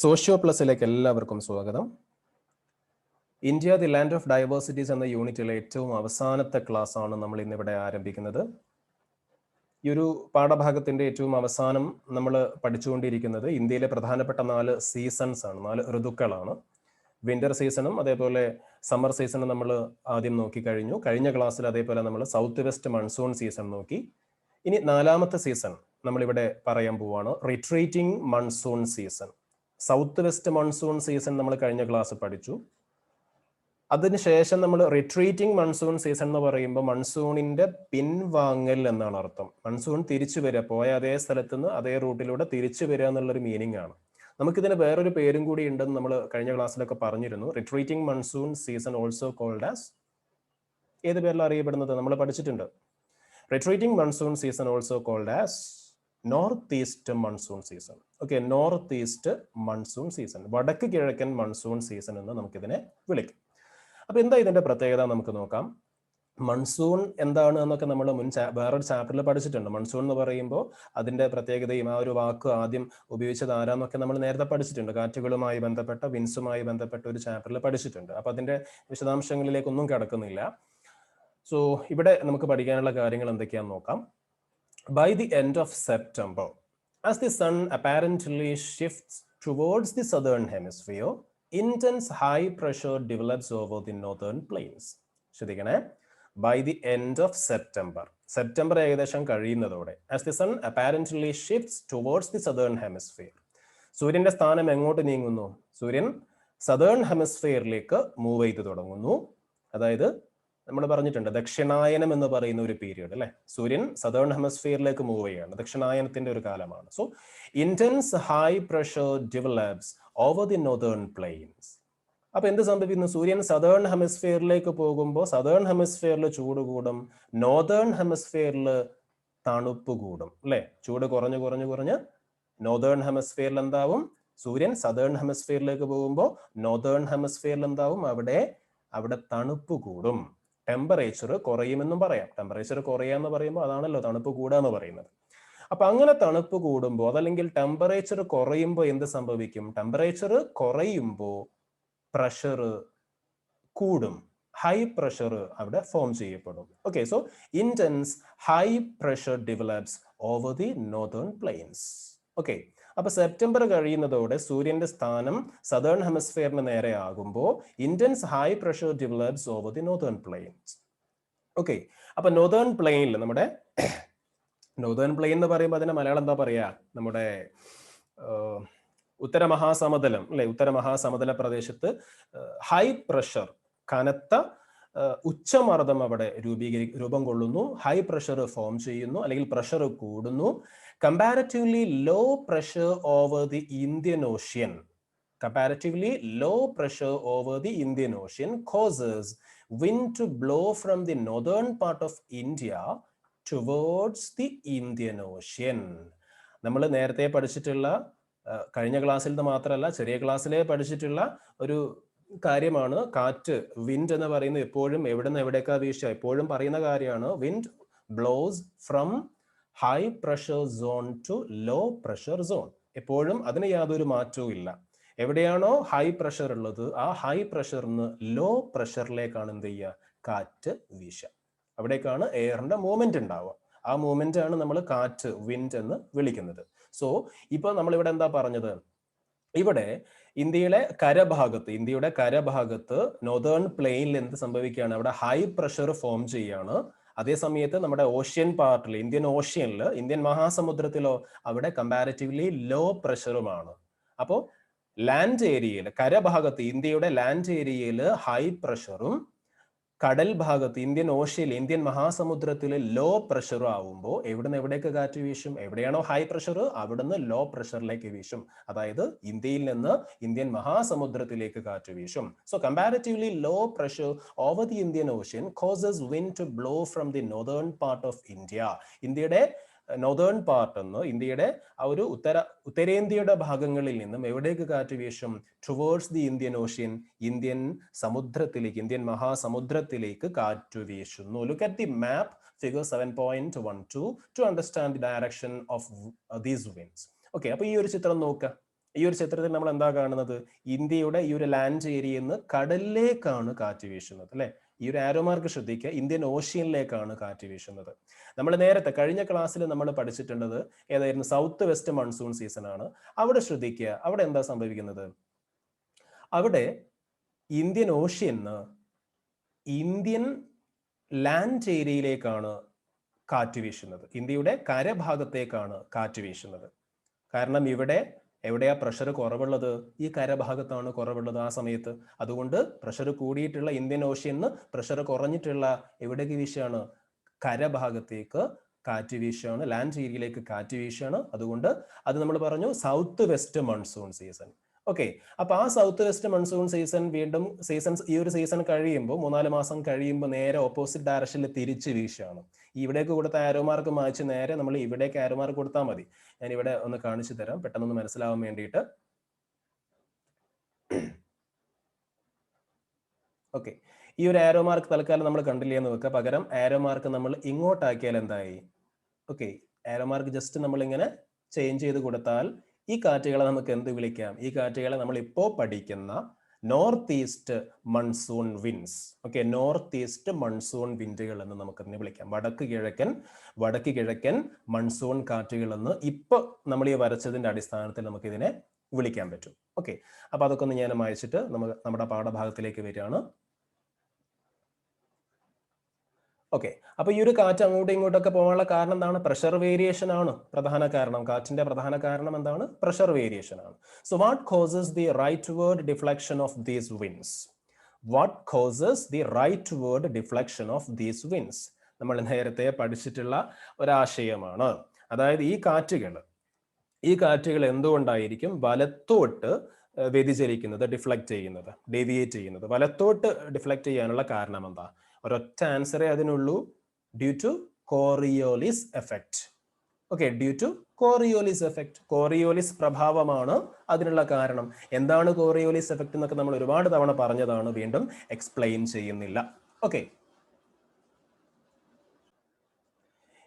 Socio പ്ലസിലേക്ക് എല്ലാവർക്കും സ്വാഗതം. India the land of diversities എന്ന യൂണിറ്റിലെ ഏറ്റവും അവസാനത്തെ ക്ലാസ് ആണ് നമ്മൾ ഇന്നിവിടെ ആരംഭിക്കുന്നത്. ഈ ഒരു പാഠഭാഗത്തിന്റെ ഏറ്റവും അവസാനം നമ്മൾ പഠിച്ചുകൊണ്ടിരിക്കുന്നത് ഇന്ത്യയിലെ പ്രധാനപ്പെട്ട നാല് സീസൺസ് ആണ് നാല് ഋതുക്കളാണ്. വിന്റർ സീസണും അതേപോലെ സമ്മർ സീസണും നമ്മൾ ആദ്യം നോക്കി കഴിഞ്ഞു. കഴിഞ്ഞ ക്ലാസ്സിൽ അതേപോലെ നമ്മൾ സൗത്ത് വെസ്റ്റ് മൺസൂൺ സീസൺ നോക്കി. ഇനി നാലാമത്തെ സീസൺ നമ്മളിവിടെ പറയാൻ പോവാണ്. Retreating monsoon season south west monsoon season നമ്മൾ കഴിഞ്ഞ ക്ലാസ് പഠിച്ചു. അതിനുശേഷം നമ്മൾ റിട്രീറ്റിംഗ് മൺസൂൺ സീസൺ എന്ന് പറയുമ്പോൾ മൺസൂണിന്റെ പിൻവാങ്ങൽ എന്നാണ് അർത്ഥം. മൺസൂൺ തിരിച്ചു വരിക പോയ അതേ സ്ഥലത്ത് നിന്ന് അതേ റൂട്ടിലൂടെ തിരിച്ചു വരിക എന്നുള്ളൊരു മീനിങ് ആണ്. നമുക്കിതിന് വേറൊരു പേരും കൂടി ഉണ്ടെന്ന് നമ്മൾ കഴിഞ്ഞ ക്ലാസ്സിലൊക്കെ പറഞ്ഞിരുന്നു. Retreating monsoon season also called as ഏത് പേരിലാണ് അറിയപ്പെടുന്നത്? നമ്മൾ പഠിച്ചിട്ടുണ്ട്. Retreating monsoon season also called as north east monsoon season. Okay north east monsoon season. വടക്ക് കിഴക്കൻ മൺസൂൺ സീസൺ എന്ന് നമുക്കിതിനെ വിളിക്കും. അപ്പൊ എന്താ ഇതിന്റെ പ്രത്യേകത നമുക്ക് നോക്കാം. മൺസൂൺ എന്താണ് എന്നൊക്കെ നമ്മൾ മുൻ വേറൊരു ചാപ്റ്ററിൽ പഠിച്ചിട്ടുണ്ട്. മൺസൂൺ എന്ന് പറയുമ്പോൾ അതിന്റെ പ്രത്യേകതയും ആ ഒരു വാക്ക് ആദ്യം ഉപയോഗിച്ചത് ആരാന്നൊക്കെ നമ്മൾ നേരത്തെ പഠിച്ചിട്ടുണ്ട്. കാറ്റുകളുമായി ബന്ധപ്പെട്ട വിൻസുമായി ബന്ധപ്പെട്ട ഒരു ചാപ്റ്ററിൽ പഠിച്ചിട്ടുണ്ട്. അപ്പൊ അതിന്റെ വിശദാംശങ്ങളിലേക്കൊന്നും കിടക്കുന്നില്ല. സോ ഇവിടെ നമുക്ക് പഠിക്കാനുള്ള കാര്യങ്ങൾ എന്തൊക്കെയാന്ന് നോക്കാം. By the end of September, as the sun apparently shifts towards the southern hemisphere, intense high pressure develops over the northern plains. ശ്രദ്ധിക്കണേ by the end of September, കഴിയുന്നതോടെ as the sun apparently shifts towards the southern hemisphere സൂര്യന്റെ സ്ഥാനം എങ്ങോട്ട് നീങ്ങുന്നു സൂര്യൻ southern ഹെമിസ്ഫിയറിലേക്ക് move ചെയ്ത് തുടങ്ങുന്നു അതായത് നമ്മൾ പറഞ്ഞിട്ടുണ്ട് ദക്ഷിണായനം എന്ന് പറയുന്ന ഒരു പീരിയഡ് അല്ലെ? സൂര്യൻ സദേൺ ഹെമസ്ഫിയറിലേക്ക് മൂവ് ചെയ്യാണ് ദക്ഷിണായനത്തിന്റെ ഒരു കാലമാണ്. So intense high pressure develops over the northern plains അപ്പൊ എന്ത് സംഭവിക്കുന്നു? സൂര്യൻ സദേൺ ഹെമിസ്ഫിയറിലേക്ക് പോകുമ്പോൾ സദേൺ ഹെമിസ്ഫിയറിൽ ചൂട് കൂടും നോർത്തേൺ ഹെമിസ്ഫിയറിൽ തണുപ്പ് കൂടും അല്ലെ? ചൂട് കുറഞ്ഞു കുറഞ്ഞു കുറഞ്ഞ് നോർത്തേൺ ഹെമിസ്ഫിയറിൽ എന്താവും? സൂര്യൻ സദേൺ ഹെമിസ്ഫിയറിലേക്ക് പോകുമ്പോൾ നോർത്തേൺ ഹെമിസ്ഫിയറിൽ എന്താവും? അവിടെ അവിടെ തണുപ്പ് കൂടും. ടെമ്പറേച്ചർ കുറയുമെന്നും പറയാം. ടെമ്പറേച്ചർ കുറയുക കുറയാന്ന് പറയുമ്പോൾ അതാണല്ലോ തണുപ്പ് കൂടുക എന്ന് പറയുന്നത്. അപ്പൊ അങ്ങനെ തണുപ്പ് കൂടുമ്പോൾ അതല്ലെങ്കിൽ ടെമ്പറേച്ചർ കുറയുമ്പോൾ എന്ത് സംഭവിക്കും? ടെമ്പറേച്ചർ കുറയുമ്പോൾ പ്രഷർ കൂടും. ഹൈ പ്രഷർ അവിടെ ഫോം ചെയ്യപ്പെടും. Okay so intense high pressure develops over the northern plains okay അപ്പൊ സെപ്റ്റംബർ കഴിയുന്നതോടെ സൂര്യന്റെ സ്ഥാനം സദേൺ ഹെമസ്ഫിയറിന് നേരെ ആകുമ്പോൾ intense high pressure develops over the northern plains okay അപ്പൊ നോർത്തേൺ പ്ലെയിനിൽ നമ്മുടെ നോർത്തേൺ പ്ലെയിൻ എന്ന് പറയുമ്പോൾ അതിന്റെ മലയാളം എന്താ പറയാ? നമ്മുടെ ഉത്തര മഹാസമതലം അല്ലെ? ഉത്തര മഹാസമതല പ്രദേശത്ത് ഹൈ പ്രഷർ കനത്ത ഉച്ചമർദ്ദം അവിടെ രൂപീകരി രൂപം കൊള്ളുന്നു. ഹൈ പ്രഷർ ഫോം ചെയ്യുന്നു. അല്ലെങ്കിൽ പ്രഷർ കൂടുന്നു. Comparatively low pressure over the Indian ocean comparatively low pressure over the Indian Ocean causes wind to blow from the northern part of India towards the Indian Ocean. നമ്മൾ നേരത്തെ പഠിച്ചിട്ടുള്ള കഴിഞ്ഞ ക്ലാസ്സിൽ മാത്രമല്ല ചെറിയ ക്ലാസ്സിലെ പഠിച്ചിട്ടുള്ള ഒരു കാര്യമാണ് കാറ്റ് വിൻഡ് എന്ന് പറയുന്നത് എപ്പോഴും എവിടെ നിന്ന് എവിടേക്കാ വീശുക എപ്പോഴും പറയുന്ന കാര്യമാണ് wind blows from high pressure zone to low pressure zone എപ്പോഴും അതിന് യാതൊരു മാറ്റവും ഇല്ല. എവിടെയാണോ ഹൈ പ്രഷർ ഉള്ളത് ആ ഹൈ പ്രഷറിന്ന് ലോ പ്രഷറിലേക്കാണ് എന്ത് ചെയ്യുക? കാറ്റ് വീശ അവിടേക്കാണ് എയറിന്റെ മൂവ്മെന്റ് ഉണ്ടാവുക. ആ മൂവ്മെന്റ് ആണ് നമ്മൾ കാറ്റ് വിൻഡ് എന്ന് വിളിക്കുന്നത്. സോ ഇപ്പൊ നമ്മൾ ഇവിടെ എന്താ പറഞ്ഞത്? ഇവിടെ ഇന്ത്യയിലെ കരഭാഗത്ത് ഇന്ത്യയുടെ കരഭാഗത്ത് നോർത്തേൺ പ്ലെയിനിൽ എന്ത് സംഭവിക്കുകയാണ്? അവിടെ ഹൈ പ്രഷർ ഫോം ചെയ്യാണ് അതേ സമയത്ത് നമ്മുടെ ഓഷ്യൻ പാർട്ടിൽ ഇന്ത്യൻ ഓഷ്യനിൽ ഇന്ത്യൻ മഹാസമുദ്രത്തിലോ അവിടെ കമ്പാരിറ്റീവ്ലി ലോ പ്രഷറുമാണ് അപ്പോൾ ലാൻഡ് ഏരിയയിൽ കരഭാഗത്ത് ഇന്ത്യയുടെ ലാൻഡ് ഏരിയയിൽ ഹൈ പ്രഷറും കടൽ ഭാഗത്ത് ഇന്ത്യൻ ഓഷ്യയിൽ ഇന്ത്യൻ മഹാസമുദ്രത്തിൽ ലോ പ്രഷർ ആവുമ്പോൾ എവിടുന്ന് എവിടേക്ക് കാറ്റ് വീശും? എവിടെയാണോ ഹൈ പ്രഷർ അവിടുന്ന് ലോ പ്രഷറിലേക്ക് വീശും. അതായത് ഇന്ത്യയിൽ നിന്ന് ഇന്ത്യൻ മഹാസമുദ്രത്തിലേക്ക് കാറ്റ് വീശും. So comparatively low pressure over the Indian ocean causes wind to blow from the northern part of India ഇന്ത്യയുടെ നോർത്തേൺ പാർട്ട് എന്ന് ഇന്ത്യയുടെ ആ ഒരു ഉത്തര ഉത്തരേന്ത്യയുടെ ഭാഗങ്ങളിൽ നിന്നും എവിടേക്ക് കാറ്റ് വീശും? Towards the Indian ocean Indian സമുദ്രത്തിലേക്ക് Indian മഹാസമുദ്രത്തിലേക്ക് കാറ്റ് വീശുന്നു. Look at the map figure seven point one two to understand the direction of these winds okay അപ്പൊ ഈ ഒരു ചിത്രം നോക്കുക ഈ ഒരു ചിത്രത്തിൽ നമ്മൾ എന്താ കാണുന്നത്? ഇന്ത്യയുടെ ഈ ഒരു ലാൻഡ് ഏരിയയിൽ നിന്ന് കടലിലേക്കാണ് കാറ്റ് വീശുന്നത് അല്ലെ? ഈ ഒരു ആരോ മാർക്ക് ശ്രദ്ധിക്കുക. ഇന്ത്യൻ ഓഷ്യനിലേക്കാണ് കാറ്റ് വീശുന്നത്. നമ്മൾ നേരത്തെ കഴിഞ്ഞ ക്ലാസ്സിൽ നമ്മൾ പഠിച്ചിട്ടുള്ളത് ഏതായിരുന്നു? സൗത്ത് വെസ്റ്റ് മൺസൂൺ സീസൺ ആണ്. അവിടെ ശ്രദ്ധിക്കുക. അവിടെ എന്താ സംഭവിക്കുന്നത്? അവിടെ ഇന്ത്യൻ ഓഷ്യന്ന് ഇന്ത്യൻ ലാൻഡ് ഏരിയയിലേക്കാണ് കാറ്റ് വീശുന്നത്. ഇന്ത്യയുടെ കരഭാഗത്തേക്കാണ് കാറ്റ് വീശുന്നത്. കാരണം ഇവിടെ എവിടെയാ പ്രഷർ കുറവുള്ളത്? ഈ കരഭാഗത്താണ് കുറവുള്ളത് ആ സമയത്ത്. അതുകൊണ്ട് പ്രഷർ കൂടിയിട്ടുള്ള ഇന്ത്യൻ ഓഷ്യന്ന് പ്രഷർ കുറഞ്ഞിട്ടുള്ള എവിടേക്ക് വീശാണ്? കരഭാഗത്തേക്ക് കാറ്റ് വീശാണ്. ലാൻഡ് ഏരിയയിലേക്ക് കാറ്റ് വീശാണ്. അതുകൊണ്ട് അത് നമ്മൾ പറഞ്ഞു south west monsoon season okay അപ്പൊ ആ സൗത്ത് വെസ്റ്റ് മൺസൂൺ സീസൺ വീണ്ടും സീസൺ ഈ ഒരു സീസൺ കഴിയുമ്പോൾ മൂന്നാൽ മാസം കഴിയുമ്പോൾ നേരെ ഓപ്പോസിറ്റ് ഡയറക്ഷനിൽ തിരിച്ച് വീശുകയാണ്. ഇവിടേക്ക് കൊടുത്ത ആരോമാർക്ക് മാറ്റി നേരെ നമ്മൾ ഇവിടേക്ക് ആരോമാർക്ക് കൊടുത്താൽ മതി. ഞാൻ ഇവിടെ ഒന്ന് കാണിച്ചു തരാം. പെട്ടെന്ന് മനസ്സിലാവാൻ വേണ്ടിയിട്ട്. ഓക്കെ ഈ ഒരു ആരോ മാർക്ക് തൽക്കാലം നമ്മൾ കണ്ടില്ല എന്ന് വെക്കുക പകരം ആരോ മാർക്ക് നമ്മൾ ഇങ്ങോട്ടാക്കിയാൽ എന്തായി? ഓക്കെ ആരോ മാർക്ക് ജസ്റ്റ് നമ്മൾ ഇങ്ങനെ ചേഞ്ച് ചെയ്ത് കൊടുത്താൽ ഈ കാറ്റുകളെ നമുക്ക് എന്ത് വിളിക്കാം? ഈ കാറ്റുകളെ നമ്മൾ ഇപ്പോൾ പഠിക്കുന്ന north east monsoon winds okay north east monsoon വിൻഡുകൾ എന്ന് നമുക്ക് അതിനെ വിളിക്കാം. വടക്ക് കിഴക്കൻ വടക്ക് കിഴക്കൻ മൺസൂൺ കാറ്റുകൾ എന്ന് ഇപ്പോൾ നമ്മൾ ഈ വരച്ചതിന്റെ അടിസ്ഥാനത്തിൽ നമുക്ക് ഇതിനെ വിളിക്കാൻ പറ്റും. ഓക്കെ അപ്പൊ അതൊക്കെ ഒന്ന് ഞാൻ അയച്ചിട്ട് നമുക്ക് നമ്മുടെ പാഠഭാഗത്തിലേക്ക് വരികയാണ്. ഓക്കെ അപ്പൊ ഈ ഒരു കാറ്റ് അങ്ങോട്ടും ഇങ്ങോട്ടൊക്കെ പോകാനുള്ള കാരണം എന്താണ്? പ്രഷർ വേരിയേഷൻ ആണ് പ്രധാന കാരണം. കാറ്റിന്റെ പ്രധാന കാരണം എന്താണ്? പ്രഷർ വേരിയേഷൻ ആണ്. So what causes the rightward deflection of these winds what causes the rightward deflection of these winds നമ്മൾ നേരത്തെ പഠിച്ചിട്ടുള്ള ഒരാശയമാണ്. അതായത് ഈ കാറ്റുകൾ ഈ കാറ്റുകൾ എന്തുകൊണ്ടായിരിക്കും വലത്തോട്ട് വ്യതിചലിക്കുന്നത് ഡിഫ്ലക്ട് ചെയ്യുന്നത് ഡേവിയേറ്റ് ചെയ്യുന്നത്? വലത്തോട്ട് ഡിഫ്ലക്ട് ചെയ്യാനുള്ള കാരണം എന്താ? ഒരൊറ്റ ആൻസറേ അതിനുള്ളൂ. Due to Coriolis effect okay due to Coriolis effect Coriolis പ്രഭാവമാണ് അതിനുള്ള കാരണം. എന്താണ് കോറിയോലിസ് എഫക്റ്റ് എന്നൊക്കെ നമ്മൾ ഒരുപാട് തവണ പറഞ്ഞതാണ് വീണ്ടും എക്സ്പ്ലെയിൻ ചെയ്യുന്നില്ല. ഓക്കെ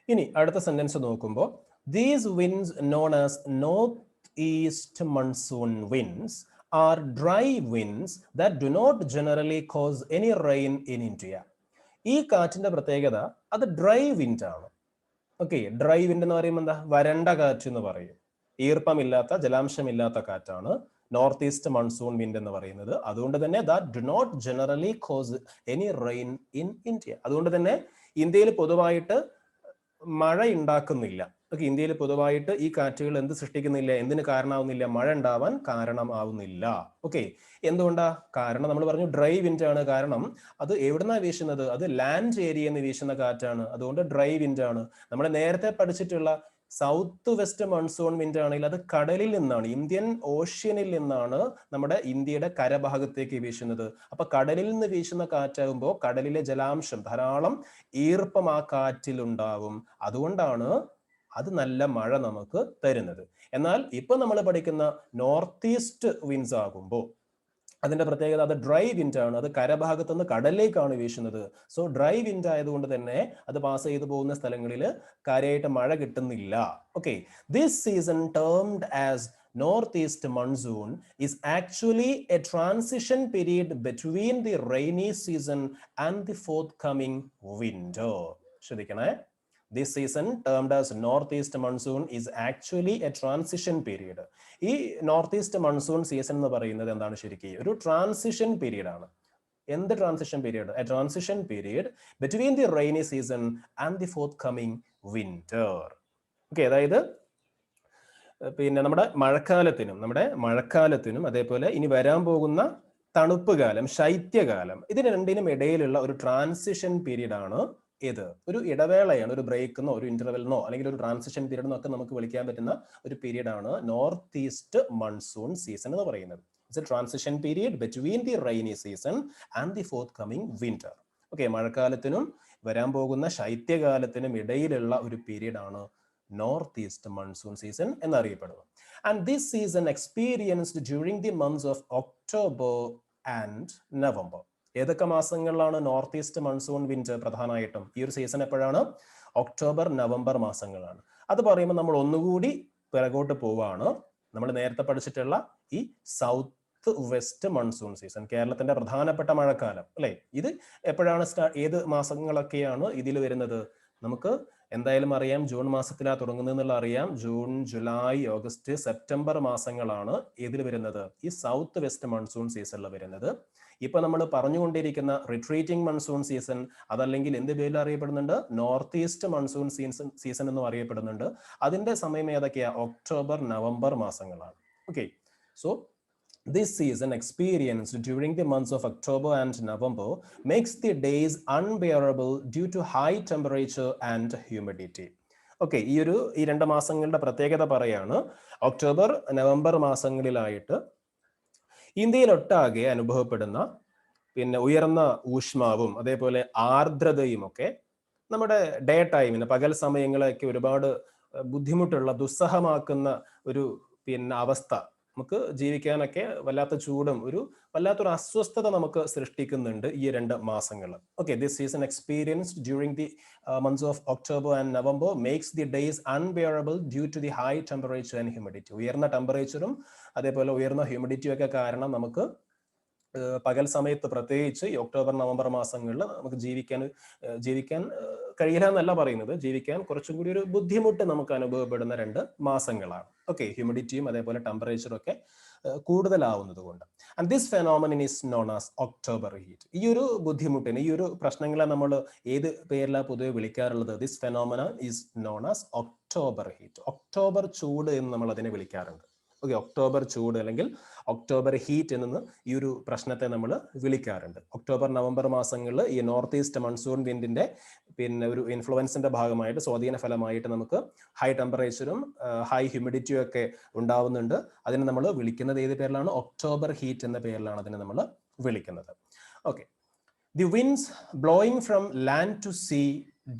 ഇനി അടുത്ത സെന്റൻസ് നോക്കുമ്പോൾ these winds known as north east monsoon winds are dry winds that do not generally cause any rain in India ഈ കാറ്റിന്റെ പ്രത്യേകത അത് ഡ്രൈ വിൻഡ് ആണ്. ഓക്കെ ഡ്രൈ വിൻഡ് എന്ന് പറയുമ്പോൾ എന്താ? വരണ്ട കാറ്റ് എന്ന് പറയും. ഈർപ്പമില്ലാത്ത ജലാംശമില്ലാത്ത കാറ്റാണ്. നോർത്ത് ഈസ്റ്റ് മൺസൂൺ വിൻഡ് എന്ന് പറയുന്നത്. അതുകൊണ്ട് തന്നെ that do not generally cause any rain in India അതുകൊണ്ട് തന്നെ ഇന്ത്യയിൽ പൊതുവായിട്ട് മഴ ഉണ്ടാക്കുന്നില്ല. ഓക്കെ ഇന്ത്യയിൽ പൊതുവായിട്ട് ഈ കാറ്റുകൾ എന്ത് സൃഷ്ടിക്കുന്നില്ല എന്തിന് കാരണമാവുന്നില്ല മഴ ഉണ്ടാവാൻ കാരണമാവുന്നില്ല. ഓക്കെ എന്തുകൊണ്ടാ? കാരണം നമ്മൾ പറഞ്ഞു ഡ്രൈ വിൻഡ് ആണ്. കാരണം അത് എവിടുന്നാ വീശുന്നത്? അത് ലാൻഡ് ഏരിയയിൽ നിന്ന് വീശുന്ന കാറ്റാണ്. അതുകൊണ്ട് ഡ്രൈ വിൻഡ് ആണ്. നമ്മൾ നേരത്തെ പഠിച്ചിട്ടുള്ള സൗത്ത് വെസ്റ്റ് മൺസൂൺ വിൻഡ് ആണെങ്കിൽ അത് കടലിൽ നിന്നാണ് ഇന്ത്യൻ ഓഷ്യനിൽ നിന്നാണ് നമ്മുടെ ഇന്ത്യയുടെ കരഭാഗത്തേക്ക് വീശുന്നത്. അപ്പൊ കടലിൽ നിന്ന് വീശുന്ന കാറ്റാകുമ്പോൾ കടലിലെ ജലാംശം ധാരാളം ഈർപ്പം ആ കാറ്റിൽ ഉണ്ടാവും. അതുകൊണ്ടാണ് അത് നല്ല മഴ നമുക്ക് തരുന്നത്. എന്നാൽ ഇപ്പൊ നമ്മൾ പഠിക്കുന്ന നോർത്ത് ഈസ്റ്റ് വിൻസ് ആകുമ്പോൾ അതിന്റെ പ്രത്യേകത അത് ഡ്രൈ വിൻഡ് ആണ്. അത് കരഭാഗത്ത് നിന്ന് കടലിലേക്കാണ് വീശുന്നത്. സോ ഡ്രൈ വിൻഡ് ആയതുകൊണ്ട് തന്നെ അത് പാസ് ചെയ്തു പോകുന്ന സ്ഥലങ്ങളിൽ കാര്യമായിട്ട് മഴ കിട്ടുന്നില്ല. Okay this season termed as north east monsoon is actually a transition period between the rainy season and the forthcoming winter ശ്രദ്ധിക്കണേ. This termed as north east monsoon is actually a transition period ഈ north east monsoon season എന്ന് പറയുന്നത് എന്താണ് ശരിക്കും? ഒരു transition period ആണ്. എന്ത് transition period a transition period between the rainy season and the forthcoming winter okay അതായത് പിന്നെ നമ്മുടെ മഴക്കാലത്തിനും നമ്മുടെ മഴക്കാലത്തിനും അതേപോലെ ഇനി വരാൻ പോകുന്ന തണുപ്പ് കാലം ശൈത്യകാലം ഇതിന് രണ്ടിനും ഇടയിലുള്ള ഒരു ട്രാൻസിഷൻ പീരീഡ് ആണ് ഏത്? ഒരു ഇടവേളയാണ് ഒരു ബ്രേക്ക് എന്നോ ഒരു ഇന്റർവെലിനോ അല്ലെങ്കിൽ ഒരു ട്രാൻസിഷൻ പീരീഡ് എന്നൊക്കെ നമുക്ക് വിളിക്കാൻ പറ്റുന്ന ഒരു പീരീഡ് ആണ് നോർത്ത് ഈസ്റ്റ് മൺസൂൺ സീസൺ എന്ന് പറയുന്നത്. It's a transition period between the rainy season and the forthcoming winter okay മഴക്കാലത്തിനും വരാൻ പോകുന്ന ശൈത്യകാലത്തിനും ഇടയിലുള്ള ഒരു പീരീഡ് ആണ് നോർത്ത് ഈസ്റ്റ് മൺസൂൺ സീസൺ എന്നറിയപ്പെടുന്നത് and this season experienced during the months of October and November ഏതൊക്കെ മാസങ്ങളിലാണ് നോർത്ത് ഈസ്റ്റ് മൺസൂൺ വിൻഡ് പ്രധാനമായിട്ടും? ഈ ഒരു സീസൺ എപ്പോഴാണ്? ഒക്ടോബർ നവംബർ മാസങ്ങളാണ് അത് പറയുമ്പോൾ നമ്മൾ ഒന്നുകൂടി പിറകോട്ട് പോവാണ്. നമ്മൾ നേരത്തെ പഠിച്ചിട്ടുള്ള ഈ സൗത്ത് വെസ്റ്റ് മൺസൂൺ സീസൺ കേരളത്തിന്റെ പ്രധാനപ്പെട്ട മഴക്കാലം അല്ലെ? ഇത് എപ്പോഴാണ് സ്റ്റാ ഏത് മാസങ്ങളൊക്കെയാണ് ഇതിൽ വരുന്നത്? നമുക്ക് എന്തായാലും അറിയാം ജൂൺ മാസത്തിലാണ് തുടങ്ങുന്നതെന്നുള്ള അറിയാം. ജൂൺ ജൂലൈ ഓഗസ്റ്റ് സെപ്റ്റംബർ മാസങ്ങളാണ് ഇതിൽ വരുന്നത്. ഈ സൗത്ത് വെസ്റ്റ് മൺസൂൺ സീസണിൽ വരുന്നത്. ഇപ്പൊ നമ്മൾ പറഞ്ഞുകൊണ്ടിരിക്കുന്ന റിട്രീറ്റിംഗ് മൺസൂൺ സീസൺ അതല്ലെങ്കിൽ എന്ത് പേരിൽ അറിയപ്പെടുന്നുണ്ട്? North east monsoon season season എന്നും അറിയപ്പെടുന്നുണ്ട്. അതിന്റെ സമയം ഏതൊക്കെയാ? October November മാസങ്ങളാണ്. Okay so This season experienced during the months of October and November makes the days unbearable due to high temperature and humidity. Okay ഈ ഒരു ഈ രണ്ട് മാസങ്ങളുടെ പ്രത്യേകത പറയാണ്. ഒക്ടോബർ നവംബർ മാസങ്ങളിലായിട്ട് ഇന്ത്യയിലൊട്ടാകെ അനുഭവപ്പെടുന്ന പിന്നെ ഉയർന്ന ഊഷ്മാവും അതേപോലെ ആർദ്രതയും ഒക്കെ നമ്മുടെ ഡേ ടൈമിന് പകൽ സമയങ്ങളൊക്കെ ഒരുപാട് ബുദ്ധിമുട്ടുള്ള ദുസ്സഹമാക്കുന്ന ഒരു പിന്നെ അവസ്ഥ നമുക്ക് ജീവിക്കാനൊക്കെ വല്ലാത്ത ചൂടും ഒരു വല്ലാത്തൊരു അസ്വസ്ഥത നമുക്ക് സൃഷ്ടിക്കുന്നുണ്ട് ഈ രണ്ട് മാസങ്ങൾ. Okay this season experience during the months of October and November makes the days unbearable due to the high temperature and humidity ഉയർന്ന ടെമ്പറേച്ചറും അതേപോലെ ഉയർന്ന ഹ്യൂമിഡിറ്റിയും ഒക്കെ കാരണം നമുക്ക് പകൽ സമയത്ത് പ്രത്യേകിച്ച് ഒക്ടോബർ നവംബർ മാസങ്ങളിൽ നമുക്ക് ജീവിക്കാൻ ജീവിക്കാൻ കഴിയില്ല എന്നല്ല പറയുന്നത്. ജീവിക്കാൻ കുറച്ചും കൂടി ഒരു ബുദ്ധിമുട്ട് നമുക്ക് അനുഭവപ്പെടുന്ന രണ്ട് മാസങ്ങളാണ്. ഓക്കെ ഹ്യൂമിഡിറ്റിയും അതേപോലെ ടെമ്പറേച്ചറും ഒക്കെ കൂടുതലാവുന്നത് കൊണ്ട്. And this phenomenon is known as October heat ഈ ഒരു ബുദ്ധിമുട്ടിന് ഈ ഒരു പ്രശ്നങ്ങളെ നമ്മൾ ഏത് പേരിലാണ് പൊതുവെ വിളിക്കാറുള്ളത്? This phenomena is known as October heat October ചൂട് എന്ന് നമ്മൾ അതിനെ വിളിക്കാറുണ്ട്. ഓക്കെ ഒക്ടോബർ ചൂട് അല്ലെങ്കിൽ ഒക്ടോബർ ഹീറ്റ് എന്ന് ഈ ഒരു പ്രശ്നത്തെ നമ്മൾ വിളിക്കാറുണ്ട്. ഒക്ടോബർ നവംബർ മാസങ്ങളിൽ ഈ നോർത്ത് ഈസ്റ്റ് മൺസൂൺ വിൻഡിന്റെ പിന്നെ ഒരു ഇൻഫ്ലുവൻസിന്റെ ഭാഗമായിട്ട് സ്വാധീന ഫലമായിട്ട് നമുക്ക് ഹൈ ടെമ്പറേച്ചറും ഹൈ ഹ്യൂമിഡിറ്റിയും ഒക്കെ ഉണ്ടാവുന്നുണ്ട്. അതിനെ നമ്മൾ വിളിക്കുന്നത് ഏത് പേരിലാണ്? ഒക്ടോബർ ഹീറ്റ് എന്ന പേരിലാണ് അതിനെ നമ്മൾ വിളിക്കുന്നത്. Okay the winds blowing from land to sea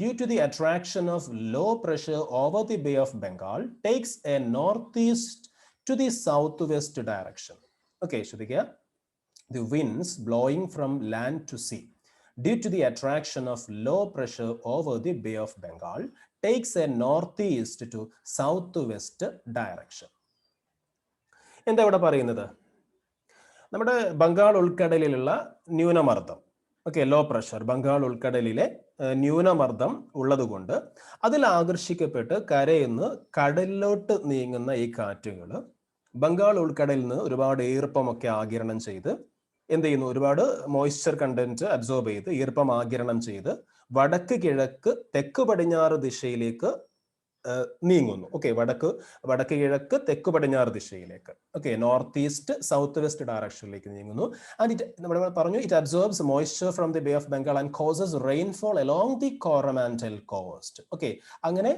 due to the the of low pressure over the Bay of Bengal takes a north northeast to the southwest direction. Okay, Shudhika, the winds blowing from land to sea due to the attraction of low pressure over the Bay of Bengal takes a northeast to southwest direction. എന്താ ഇവിടെ പറയുന്നത് നമ്മുടെ ബംഗാൾ ഉൾക്കടലിലുള്ള ന്യൂനമർദ്ദം okay low pressure Bengal ഉൾക്കടലിലെ ന്യൂനമർദ്ദം ഉള്ളതുകൊണ്ട് അതിൽ ആകർഷിക്കപ്പെട്ട് കരയിന്ന് കടലിലോട്ട് നീങ്ങുന്ന ഈ കാറ്റുകൾ ബംഗാൾ ഉൾക്കടലിൽ നിന്ന് ഒരുപാട് ഈർപ്പമൊക്കെ ആകിരണം ചെയ്ത് എന്ത് ചെയ്യുന്നു? ഒരുപാട് മോയ്സ്ചർ കണ്ടന്റ് അബ്സോർബ് ചെയ്ത് ഈർപ്പം ആകിരണം ചെയ്ത് വടക്ക് കിഴക്ക് തെക്ക് പടിഞ്ഞാറ് ദിശയിലേക്ക് നീങ്ങുന്നു. ഓക്കെ വടക്ക് വടക്ക് കിഴക്ക് തെക്ക് പടിഞ്ഞാറ് ദിശയിലേക്ക്. Okay north east south west ഡയറക്ഷനിലേക്ക് നീങ്ങുന്നു. ആൻഡ് ഇറ്റ് നമ്മൾ പറഞ്ഞു it absorbs moisture from the bay of Bengal and causes rainfall along the Coromandel coast okay അങ്ങനെ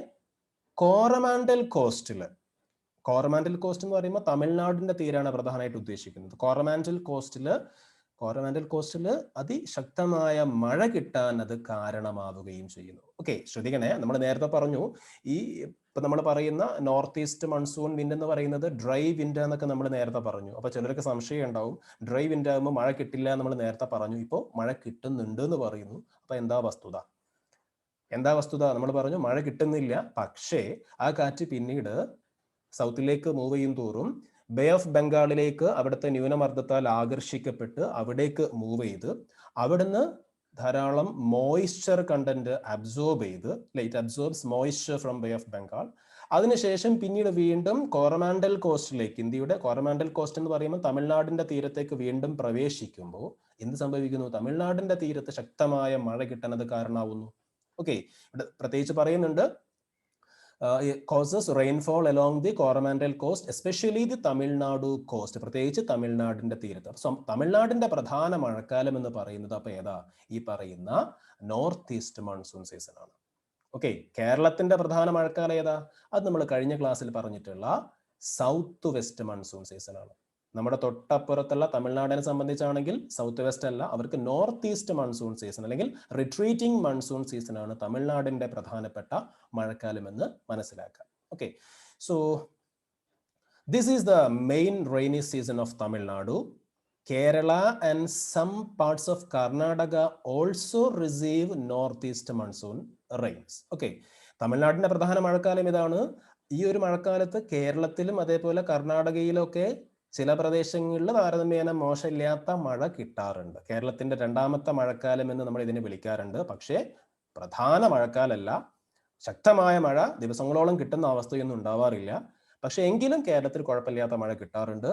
കോറമാൻഡൽ കോസ്റ്റിൽ കോറമാൻഡൽ കോസ്റ്റ് എന്ന് പറയുമ്പോൾ തമിഴ്നാടിന്റെ തീരാണ് പ്രധാനമായിട്ട് ഉദ്ദേശിക്കുന്നത്. കോറമാൻഡൽ കോസ്റ്റിൽ കോറമാൻഡൽ കോസ്റ്റിൽ അതിശക്തമായ മഴ കിട്ടാൻ അത് കാരണമാവുകയും ചെയ്യുന്നു. ഓക്കെ ശ്രദ്ധിക്കണേ നമ്മൾ നേരത്തെ പറഞ്ഞു ഈ ഇപ്പൊ നമ്മൾ പറയുന്ന നോർത്ത് ഈസ്റ്റ് മൺസൂൺ വിൻഡ് എന്ന് പറയുന്നത് ഡ്രൈ വിൻഡ് എന്നൊക്കെ നമ്മൾ നേരത്തെ പറഞ്ഞു. അപ്പൊ ചിലർക്ക് സംശയം ഉണ്ടാവും ഡ്രൈ വിൻഡ് ആകുമ്പോൾ മഴ കിട്ടില്ല നമ്മൾ നേരത്തെ പറഞ്ഞു. ഇപ്പോൾ മഴ കിട്ടുന്നുണ്ട് എന്ന് പറയുന്നു. അപ്പൊ എന്താ വസ്തുത? എന്താ വസ്തുത? നമ്മൾ പറഞ്ഞു മഴ കിട്ടുന്നില്ല. പക്ഷേ ആ കാറ്റ് പിന്നീട് സൗത്തിലേക്ക് മൂവ് ചെയ്യും തോറും ബേ ഓഫ് ബംഗാളിലേക്ക് അവിടുത്തെ ന്യൂനമർദ്ദത്താൽ ആകർഷിക്കപ്പെട്ട് അവിടേക്ക് മൂവ് ചെയ്ത് അവിടുന്ന് ധാരാളം മോയിസ്ചർ കണ്ടന്റ് അബ്സോർബ് ചെയ്ത് light absorbs moisture from bay of Bengal അതിനുശേഷം പിന്നീട് വീണ്ടും കോറമാൻഡൽ കോസ്റ്റിലേക്ക് ഇന്ത്യയുടെ കോറമാൻഡൽ കോസ്റ്റ് എന്ന് പറയുമ്പോൾ തമിഴ്നാടിന്റെ തീരത്തേക്ക് വീണ്ടും പ്രവേശിക്കുമ്പോൾ എന്ത് സംഭവിക്കുന്നു? തമിഴ്നാടിന്റെ തീരത്ത് ശക്തമായ മഴ കിട്ടുന്നത് കാരണമാവുന്നു. ഓക്കെ പ്രത്യേകിച്ച് പറയുന്നുണ്ട് causes rainfall along the Coromandel coast especially the Tamil Nadu coast പ്രത്യേകിച്ച് തമിഴ്നാടിന്റെ തീരത്ത്. സോ തമിഴ്നാടിന്റെ പ്രധാന മഴക്കാലം എന്ന് പറയുന്നത് അപ്പൊ ഏതാ? ഈ പറയുന്ന നോർത്ത് ഈസ്റ്റ് മൺസൂൺ സീസൺ ആണ്. ഓക്കെ കേരളത്തിന്റെ പ്രധാന മഴക്കാലം ഏതാ? അത് നമ്മൾ കഴിഞ്ഞ ക്ലാസ്സിൽ പറഞ്ഞിട്ടുള്ള സൗത്ത് വെസ്റ്റ് മൺസൂൺ സീസൺ ആണ്. നമ്മുടെ തൊട്ടപ്പുറത്തുള്ള തമിഴ്നാടിനെ സംബന്ധിച്ചാണെങ്കിൽ സൗത്ത് വെസ്റ്റ് അല്ല അവർക്ക് നോർത്ത് ഈസ്റ്റ് മൺസൂൺ സീസൺ അല്ലെങ്കിൽ റിട്രീറ്റിംഗ് മൺസൂൺ സീസൺ ആണ് തമിഴ്നാടിന്റെ പ്രധാനപ്പെട്ട മഴക്കാലം എന്ന് മനസ്സിലാക്കാം okay so this is the main rainy season of Tamil Nadu. Kerala and some parts of Karnataka also receive north east monsoon rains okay തമിഴ്നാടിന്റെ പ്രധാന മഴക്കാലം ഇതാണ് ഈ ഒരു മഴക്കാലത്ത് കേരളത്തിലും അതേപോലെ കർണാടകയിലൊക്കെ ചില പ്രദേശങ്ങളിൽ താരതമ്യേന മോശമില്ലാത്ത മഴ കിട്ടാറുണ്ട്. കേരളത്തിന്റെ രണ്ടാമത്തെ മഴക്കാലം എന്ന് നമ്മൾ ഇതിനെ വിളിക്കാറുണ്ട്. പക്ഷേ പ്രധാന മഴക്കാലല്ല. ശക്തമായ മഴ ദിവസങ്ങളോളം കിട്ടുന്ന അവസ്ഥയൊന്നും ഉണ്ടാവാറില്ല. പക്ഷെ എങ്കിലും കേരളത്തിൽ കുഴപ്പമില്ലാത്ത മഴ കിട്ടാറുണ്ട്.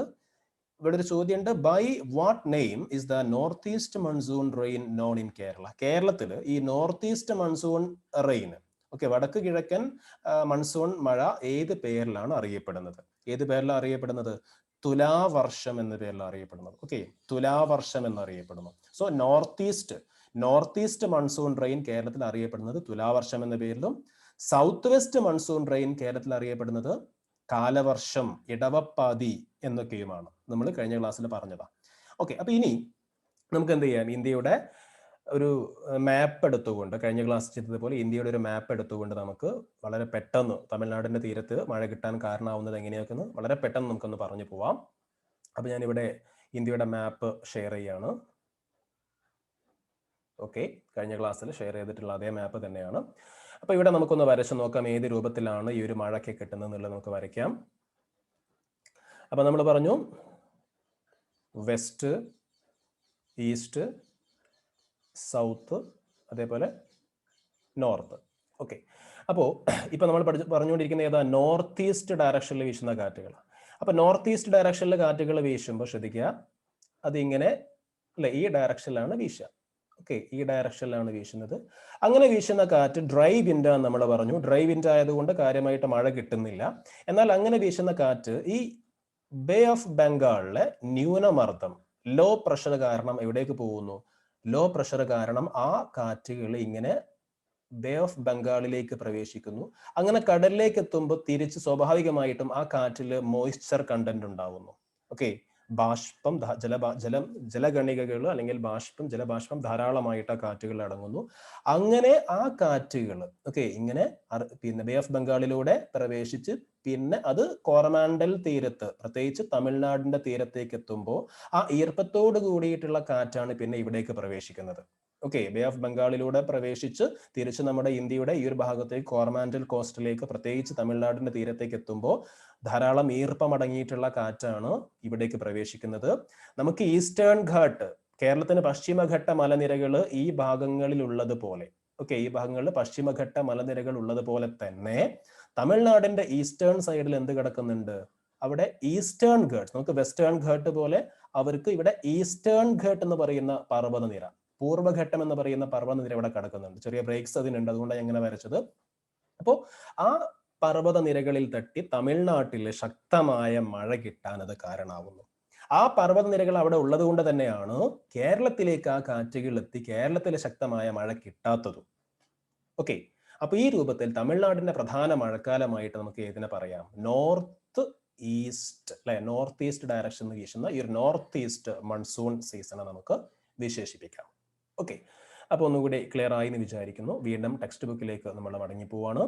ഇവിടെ ഒരു ചോദ്യമുണ്ട്. By what name is the north east monsoon rain known in Kerala കേരളത്തിൽ ഈ north east monsoon rain okay വടക്ക് കിഴക്കൻ മൺസൂൺ മഴ ഏത് പേരിലാണ് അറിയപ്പെടുന്നത്? ഏത് പേരിലാണ് അറിയപ്പെടുന്നത്? തുലാവർഷം എന്ന പേരിൽ അറിയപ്പെടുന്നത് ഓക്കെ തുലാവർഷം എന്നറിയപ്പെടുന്നു so north east north east monsoon rain കേരളത്തിൽ അറിയപ്പെടുന്നത് തുലാവർഷം എന്ന പേരിലും സൗത്ത് വെസ്റ്റ് മൺസൂൺ റെയിൻ കേരളത്തിൽ അറിയപ്പെടുന്നത് കാലവർഷം ഇടവപ്പാതി എന്നൊക്കെയുമാണ്. നമ്മൾ കഴിഞ്ഞ ക്ലാസ്സിൽ പറഞ്ഞതാണ് ഓക്കെ അപ്പൊ ഇനി നമുക്ക് എന്ത് ചെയ്യാം? ഇന്ത്യയുടെ ഒരു മാപ്പ് എടുത്തുകൊണ്ട് കഴിഞ്ഞ ക്ലാസ് ചെയ്തതുപോലെ ഇന്ത്യയുടെ ഒരു മാപ്പ് എടുത്തുകൊണ്ട് നമുക്ക് വളരെ പെട്ടെന്ന് തമിഴ്നാടിന്റെ തീരത്ത് മഴ കിട്ടാൻ കാരണമാവുന്നത് എങ്ങനെയൊക്കെയെന്ന് വളരെ പെട്ടെന്ന് നമുക്കൊന്ന് പറഞ്ഞു പോവാം. അപ്പൊ ഞാനിവിടെ ഇന്ത്യയുടെ മാപ്പ് ഷെയർ ചെയ്യാണ്. ഓക്കെ കഴിഞ്ഞ ക്ലാസ്സിൽ ഷെയർ ചെയ്തിട്ടുള്ള അതേ മാപ്പ് തന്നെയാണ്. അപ്പൊ ഇവിടെ നമുക്കൊന്ന് വരച്ചു നോക്കാം ഏത് രൂപത്തിലാണ് ഈ ഒരു മഴയ്ക്ക് കിട്ടുന്നത് എന്നുള്ളത് നമുക്ക് വരയ്ക്കാം. അപ്പൊ നമ്മൾ പറഞ്ഞു വെസ്റ്റ് ഈസ്റ്റ് സൗത്ത് അതേപോലെ നോർത്ത്. ഓക്കെ. അപ്പോൾ ഇപ്പോൾ നമ്മൾ പഠിച്ച് പറഞ്ഞുകൊണ്ടിരിക്കുന്ന ഏതാ? നോർത്ത് ഈസ്റ്റ് ഡയറക്ഷനിൽ വീശുന്ന കാറ്റുകളാണ് അപ്പോൾ നോർത്ത് ഈസ്റ്റ് ഡയറക്ഷനിൽ കാറ്റുകൾ വീശുമ്പോൾ ശ്രദ്ധിക്കുക. അതിങ്ങനെ അല്ലെ ഈ ഡയറക്ഷനിലാണ് വീശുക. ഓക്കെ ഈ ഡയറക്ഷനിലാണ് വീശുന്നത്. അങ്ങനെ വീശുന്ന കാറ്റ് ഡ്രൈ വിൻഡ് എന്ന് നമ്മൾ പറഞ്ഞു. ഡ്രൈ വിൻഡ് ആയതുകൊണ്ട് കാര്യമായിട്ട് മഴ കിട്ടുന്നില്ല. എന്നാൽ അങ്ങനെ വീശുന്ന കാറ്റ് ഈ ബേ ഓഫ് ബംഗാളിലെ ന്യൂനമർദ്ദം ലോ പ്രഷർ കാരണം എവിടേക്ക് പോകുന്നു? ലോ പ്രഷർ കാരണം ആ കാറ്റുകൾ ഇങ്ങനെ ബേ ഓഫ് ബംഗാളിലേക്ക് പ്രവേശിക്കുന്നു. അങ്ങനെ കടലിലേക്ക് എത്തുമ്പോൾ തിരിച്ച് സ്വാഭാവികമായിട്ടും ആ കാറ്റിൽ മോയ്സ്ചർ കണ്ടന്റ് ഉണ്ടാവുന്നു. ഓക്കെ ബാഷ്പം ജല ജലം ജലഗണികകൾ അല്ലെങ്കിൽ ബാഷ്പം ജലബാഷ്പം ധാരാളമായിട്ട് ആ കാറ്റുകൾ അടങ്ങുന്നു. അങ്ങനെ ആ കാറ്റുകൾ ഓക്കെ ഇങ്ങനെ പിന്നെ ബേ ഓഫ് ബംഗാളിലൂടെ പ്രവേശിച്ച് പിന്നെ അത് കോറമാൻഡൽ തീരത്ത് പ്രത്യേകിച്ച് തമിഴ്നാടിന്റെ തീരത്തേക്ക് എത്തുമ്പോൾ ആ ഈർപ്പത്തോട് കൂടിയിട്ടുള്ള കാറ്റാണ് പിന്നെ ഇവിടേക്ക് പ്രവേശിക്കുന്നത്. ഓക്കെ ബേ ഓഫ് ബംഗാളിലൂടെ പ്രവേശിച്ച് തിരിച്ച് നമ്മുടെ ഇന്ത്യയുടെ ഈ ഒരു ഭാഗത്തേക്ക് കോർമാൻഡൽ കോസ്റ്റിലേക്ക് പ്രത്യേകിച്ച് തമിഴ്നാടിന്റെ തീരത്തേക്ക് എത്തുമ്പോൾ ധാരാളം ഈർപ്പമടങ്ങിയിട്ടുള്ള കാറ്റാണ് ഇവിടേക്ക് പ്രവേശിക്കുന്നത്. നമുക്ക് ഈസ്റ്റേൺ ഘാട്ട് കേരളത്തിന് പശ്ചിമഘട്ട മലനിരകൾ ഈ ഭാഗങ്ങളിൽ ഉള്ളതുപോലെ ഓക്കെ ഈ ഭാഗങ്ങളിൽ പശ്ചിമഘട്ട മലനിരകൾ ഉള്ളതുപോലെ തന്നെ തമിഴ്നാടിന്റെ ഈസ്റ്റേൺ സൈഡിൽ എന്ത് കിടക്കുന്നുണ്ട്? അവിടെ ഈസ്റ്റേൺ ഘട്ട് നമുക്ക് വെസ്റ്റേൺ ഘട്ട് പോലെ അവർക്ക് ഇവിടെ ഈസ്റ്റേൺ ഘട്ട് എന്ന് പറയുന്ന പർവതനിര. പൂർവഘട്ടം എന്ന് പറയുന്ന പർവതനിര ഇവിടെ കിടക്കുന്നുണ്ട്. ചെറിയ ബ്രേക്സ് അതിനുണ്ട്. അതുകൊണ്ടാണ് ഇങ്ങനെ വരച്ചത്. അപ്പോൾ ആ പർവത നിരകളിൽ തട്ടി തമിഴ്നാട്ടിൽ ശക്തമായ മഴ കിട്ടാൻ അത് കാരണമാകുന്നു ആ പർവത നിരകൾ അവിടെ ഉള്ളത് കൊണ്ട് തന്നെയാണ് കേരളത്തിലേക്ക് ആ കാറ്റുകൾ എത്തി കേരളത്തിലെ ശക്തമായ മഴ കിട്ടാത്തതും. ഓക്കെ അപ്പൊ ഈ രൂപത്തിൽ തമിഴ്നാടിന്റെ പ്രധാന മഴക്കാലമായിട്ട് നമുക്ക് ഏതിനെ പറയാം? നോർത്ത് ഈസ്റ്റ് അല്ലെ? നോർത്ത് ഈസ്റ്റ് ഡയറക്ഷൻ വീശുന്ന ഈ ഒരു നോർത്ത് ഈസ്റ്റ് മൺസൂൺ സീസണെ നമുക്ക് വിശേഷിപ്പിക്കാം. ഓക്കെ അപ്പോൾ ഒന്നുകൂടി ക്ലിയർ ആയി എന്ന് വിചാരിക്കുന്നു. വീണ്ടും ടെക്സ്റ്റ് ബുക്കിലേക്ക് നമ്മൾ മടങ്ങി പോവാണ്.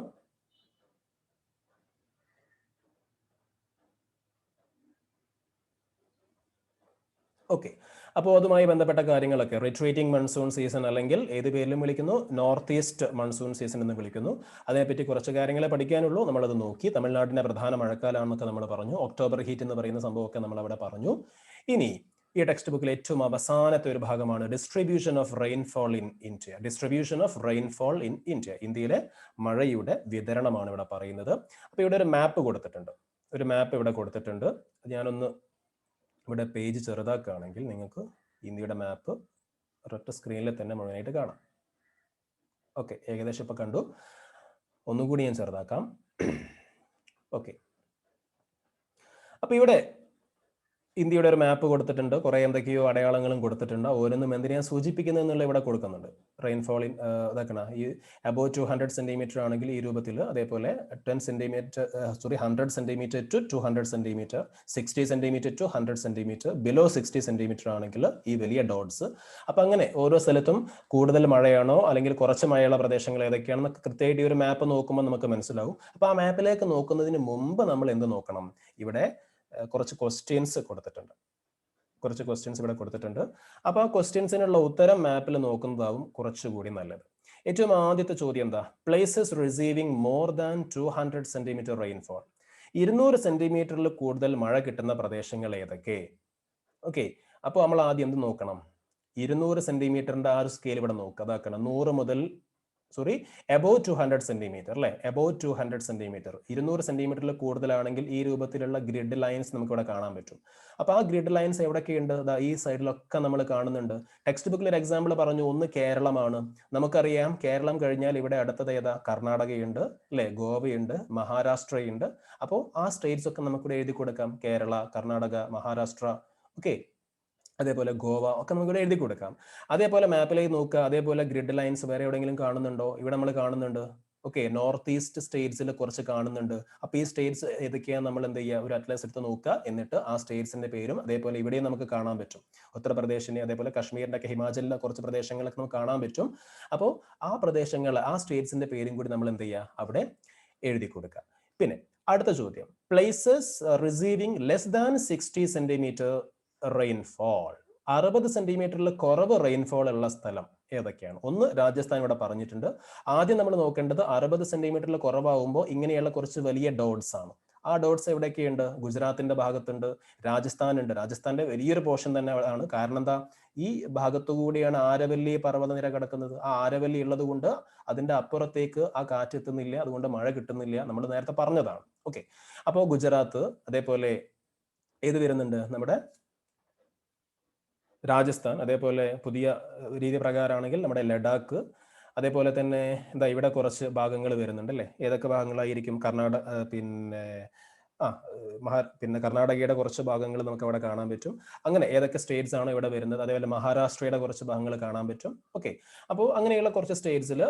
ഓക്കെ അപ്പോൾ അതുമായി ബന്ധപ്പെട്ട കാര്യങ്ങളൊക്കെ റിട്രീറ്റിംഗ് മൺസൂൺ സീസൺ അല്ലെങ്കിൽ ഏത് പേരിലും വിളിക്കുന്നു നോർത്ത് ഈസ്റ്റ് മൺസൂൺ സീസൺ എന്ന് വിളിക്കുന്നു. അതിനെപ്പറ്റി കുറച്ച് കാര്യങ്ങളെ പഠിക്കാനുള്ളൂ. നമ്മളത് നോക്കി. തമിഴ്നാടിന്റെ പ്രധാന മഴക്കാലമാണെന്നൊക്കെ നമ്മൾ പറഞ്ഞു. ഒക്ടോബർ ഹീറ്റ് എന്ന് പറയുന്ന സംഭവമൊക്കെ നമ്മൾ അവിടെ പറഞ്ഞു. ഇനി ഈ ടെക്സ്റ്റ് ബുക്കിൽ ഏറ്റവും അവസാനത്തെ ഒരു ഭാഗമാണ് distribution of rainfall in India distribution of rainfall in India ഇന്ത്യയിലെ മഴയുടെ വിതരണമാണ് ഇവിടെ പറയുന്നത്. അപ്പോൾ ഇവിടെ ഒരു മാപ്പ് കൊടുത്തിട്ടുണ്ട്. ഒരു മാപ്പ് ഇവിടെ കൊടുത്തിട്ടുണ്ട്. ഞാനൊന്ന് ഇവിടെ പേജ് ചെറുതാക്കുകയാണെങ്കിൽ നിങ്ങൾക്ക് ഇന്ത്യയുടെ മാപ്പ് ഒരൊറ്റ സ്ക്രീനിൽ തന്നെ മുഴുവനായിട്ട് കാണാം. ഓക്കെ ഏകദേശം ഇപ്പൊ കണ്ടു. ഒന്നുകൂടി ഞാൻ ചെറുതാക്കാം. ഓക്കെ അപ്പൊ ഇവിടെ ഇന്ത്യയുടെ ഒരു മാപ്പ് കൊടുത്തിട്ടുണ്ട്. കുറെ എന്തൊക്കെയോ അടയാളങ്ങളും കൊടുത്തിട്ടുണ്ട്. ഓരോന്നും എന്തിനാ സൂചിപ്പിക്കുന്നത് എന്നുള്ള ഇവിടെ കൊടുക്കുന്നുണ്ട്. റെയിൻഫോൾ ഇതാക്കണ ഈ അബോ ടു ഹൺഡ്രഡ് സെന്റിമീറ്റർ ആണെങ്കിൽ ഈ രൂപത്തിൽ അതേപോലെ ten centimetre sorry hundred centimetre to two hundred centimetre sixty centimetre to hundred centimetre below sixty centimetre ആണെങ്കിൽ ഈ വലിയ ഡോട്ട്സ് അപ്പൊ അങ്ങനെ ഓരോ സ്ഥലത്തും കൂടുതൽ മഴയാണോ അല്ലെങ്കിൽ കുറച്ച് മഴയുള്ള പ്രദേശങ്ങൾ ഏതൊക്കെയാണെന്ന് കൃത്യമായിട്ട് ഈ ഒരു മാപ്പ് നോക്കുമ്പോൾ നമുക്ക് മനസ്സിലാവും. അപ്പൊ ആ മാപ്പിലേക്ക് നോക്കുന്നതിന് മുമ്പ് നമ്മൾ എന്ത് നോക്കണം? ഇവിടെ കുറച്ച് ക്വസ്റ്റ്യൻസ് കൊടുത്തിട്ടുണ്ട്. കുറച്ച് ക്വസ്റ്റ്യൻസ് ഇവിടെ കൊടുത്തിട്ടുണ്ട്. അപ്പോൾ ആ ക്വസ്റ്റ്യൻസിനുള്ള ഉത്തരം മാപ്പിൽ നോക്കുന്നതാവും കുറച്ചുകൂടി നല്ലത്. ഏറ്റവും ആദ്യത്തെ ചോദ്യം എന്താ? Places receiving more than two hundred centimetre rainfall ഇരുന്നൂറ് സെന്റിമീറ്ററിൽ കൂടുതൽ മഴ കിട്ടുന്ന പ്രദേശങ്ങൾ ഏതൊക്കെ? ഓക്കെ അപ്പോൾ നമ്മൾ ആദ്യം എന്ത് നോക്കണം? ഇരുന്നൂറ് സെന്റിമീറ്ററിന്റെ ആ ഒരു സ്കെയിൽ ഇവിടെ നോക്കുക അതാക്കണം. നൂറ് മുതൽ sorry above two hundred centimetre അല്ലെ? എബോവ് ടു ഹൺഡ്രഡ് സെന്റിമീറ്റർ ഇരുന്നൂറ് സെന്റിമീറ്ററിൽ കൂടുതലാണെങ്കിൽ ഈ രൂപത്തിലുള്ള ഗ്രിഡ് ലൈൻസ് നമുക്ക് ഇവിടെ കാണാൻ പറ്റും. അപ്പൊ ആ ഗ്രിഡ് ലൈൻസ് എവിടെയൊക്കെയുണ്ട്? ഈ സൈഡിലൊക്കെ നമ്മൾ കാണുന്നുണ്ട്. ടെക്സ്റ്റ് ബുക്കിൽ ഒരു എക്സാമ്പിൾ പറഞ്ഞു ഒന്ന് കേരളമാണ്. നമുക്കറിയാം കേരളം കഴിഞ്ഞാൽ ഇവിടെ അടുത്തത് ഏതാ? കർണാടകയുണ്ട് അല്ലെ? ഗോവയുണ്ട് മഹാരാഷ്ട്രയുണ്ട്. അപ്പോൾ ആ സ്റ്റേറ്റ്സ് ഒക്കെ നമുക്കിവിടെ എഴുതി കൊടുക്കാം കേരള കർണാടക മഹാരാഷ്ട്ര. ഓക്കെ അതേപോലെ ഗോവ ഒക്കെ നമുക്ക് ഇവിടെ എഴുതി കൊടുക്കാം. അതേപോലെ മാപ്പിലേക്ക് നോക്കുക. അതേപോലെ ഗ്രിഡ് ലൈൻസ് വേറെ എവിടെയെങ്കിലും കാണുന്നുണ്ടോ? ഇവിടെ നമ്മൾ കാണുന്നുണ്ട്. ഓക്കെ നോർത്ത് ഈസ്റ്റ് സ്റ്റേറ്റ്സിൽ കുറച്ച് കാണുന്നുണ്ട്. അപ്പോൾ ഈ സ്റ്റേറ്റ്സ് ഏതൊക്കെയാണ് നമ്മൾ എന്ത് ചെയ്യുക? ഒരു അറ്റ്ലസ് എടുത്ത് നോക്കുക. എന്നിട്ട് ആ സ്റ്റേറ്റ്സിന്റെ പേരും അതേപോലെ ഇവിടെയും നമുക്ക് കാണാൻ പറ്റും. ഉത്തർപ്രദേശിനെ അതേപോലെ കാശ്മീരിന്റെ ഒക്കെ ഹിമാചലിലെ കുറച്ച് പ്രദേശങ്ങളൊക്കെ നമുക്ക് കാണാൻ പറ്റും. അപ്പോൾ ആ പ്രദേശങ്ങൾ ആ സ്റ്റേറ്റ്സിന്റെ പേരും കൂടി നമ്മൾ എന്ത് ചെയ്യുക? അവിടെ എഴുതി കൊടുക്കുക. പിന്നെ അടുത്ത ചോദ്യം. Places receiving less than sixty centimetre rainfall അറുപത് സെന്റിമീറ്ററിൽ കുറവ് റെയിൻഫോൾ ഉള്ള സ്ഥലം ഏതൊക്കെയാണ്? ഒന്ന് രാജസ്ഥാൻ ഇവിടെ പറഞ്ഞിട്ടുണ്ട്. ആദ്യം നമ്മൾ നോക്കേണ്ടത് അറുപത് സെന്റിമീറ്ററിൽ കുറവാകുമ്പോൾ ഇങ്ങനെയുള്ള കുറച്ച് വലിയ ഡോട്ട്സ് ആണ്. ആ ഡോട്ട്സ് എവിടെയൊക്കെയുണ്ട്? ഗുജറാത്തിന്റെ ഭാഗത്തുണ്ട് രാജസ്ഥാൻ ഉണ്ട് രാജസ്ഥാന്റെ വലിയൊരു പോർഷൻ തന്നെ ആണ്. കാരണം എന്താ? ഈ ഭാഗത്തു കൂടിയാണ് ആരവല്ലി പർവതനിര കിടക്കുന്നത്. ആ ആരവല്ലി ഉള്ളത് കൊണ്ട് അതിന്റെ അപ്പുറത്തേക്ക് ആ കാറ്റ് എത്തുന്നില്ല. അതുകൊണ്ട് മഴ കിട്ടുന്നില്ല. നമ്മൾ നേരത്തെ പറഞ്ഞതാണ്. ഓക്കെ അപ്പോൾ ഗുജറാത്ത് അതേപോലെ ഏത് വരുന്നുണ്ട്? നമ്മുടെ രാജസ്ഥാൻ അതേപോലെ പുതിയ രീതി പ്രകാരമാണെങ്കിൽ നമ്മുടെ ലഡാക്ക് അതേപോലെ തന്നെ എന്താ ഇവിടെ കുറച്ച് ഭാഗങ്ങൾ വരുന്നുണ്ട് അല്ലേ? ഏതൊക്കെ ഭാഗങ്ങളായിരിക്കും കർണാടക പിന്നെ ആ മഹാ പിന്നെ കർണാടകയുടെ കുറച്ച് ഭാഗങ്ങൾ നമുക്ക് അവിടെ കാണാൻ പറ്റും. അങ്ങനെ ഏതൊക്കെ സ്റ്റേറ്റ്സ് ആണ് ഇവിടെ വരുന്നത്? അതേപോലെ മഹാരാഷ്ട്രയുടെ കുറച്ച് ഭാഗങ്ങൾ കാണാൻ പറ്റും. ഓക്കെ. അപ്പോൾ അങ്ങനെയുള്ള കുറച്ച് സ്റ്റേറ്റ്സിൽ